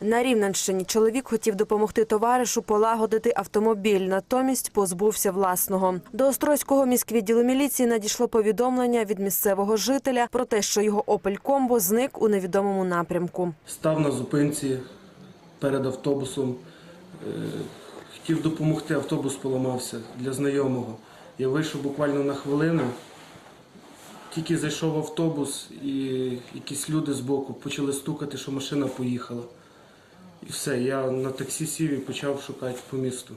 На Рівненщині чоловік хотів допомогти товаришу полагодити автомобіль, натомість позбувся власного. До Острозького міськвідділу міліції надійшло повідомлення від місцевого жителя про те, що його Opel Комбо зник у невідомому напрямку. Став на зупинці перед автобусом. Е, Хотів допомогти, автобус поламався для знайомого. Я вийшов буквально на хвилину. Тільки зайшов автобус, і якісь люди збоку почали стукати, що машина поїхала. І все, я на таксі сів і почав шукати по місту.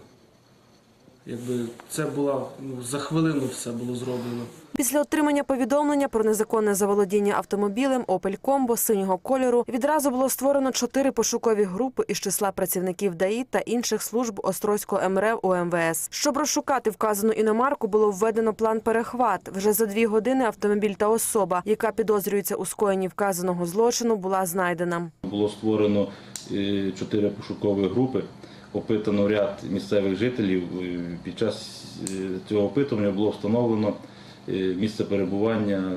Якби це була ну, за хвилину все було зроблено. Після отримання повідомлення про незаконне заволодіння автомобілем Opel Combo синього кольору відразу було створено чотири пошукові групи із числа працівників ДАІ та інших служб Острозького МРЕВ УМВС. Щоб розшукати вказану іномарку, було введено план перехват. Вже за дві години автомобіль та особа, яка підозрюється у скоєнні вказаного злочину, була знайдена. Було створено чотири пошукові групи. Опитано ряд місцевих жителів. Е, Під час е, цього опитування було встановлено е, місце перебування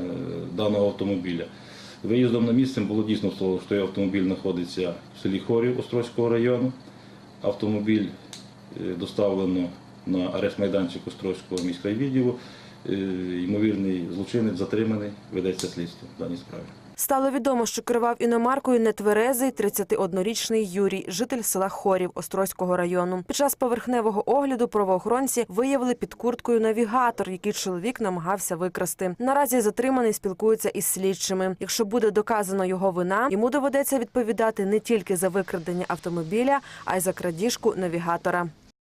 даного автомобіля. Виїздом на місце було дійсно встановлено, що автомобіль знаходиться в селі Хорів Острозького району. Автомобіль доставлено на арешт майданчик Острозького міськрайвідділу. Е, Ймовірний злочинець затриманий, ведеться слідство в даній справі. Стало відомо, що керував іномаркою нетверезий 31-річний Юрій, житель села Хорів Острозького району. Під час поверхневого огляду правоохоронці виявили під курткою навігатор, який чоловік намагався викрасти. Наразі затриманий спілкується із слідчими. Якщо буде доказано його вина, йому доведеться відповідати не тільки за викрадення автомобіля, а й за крадіжку навігатора.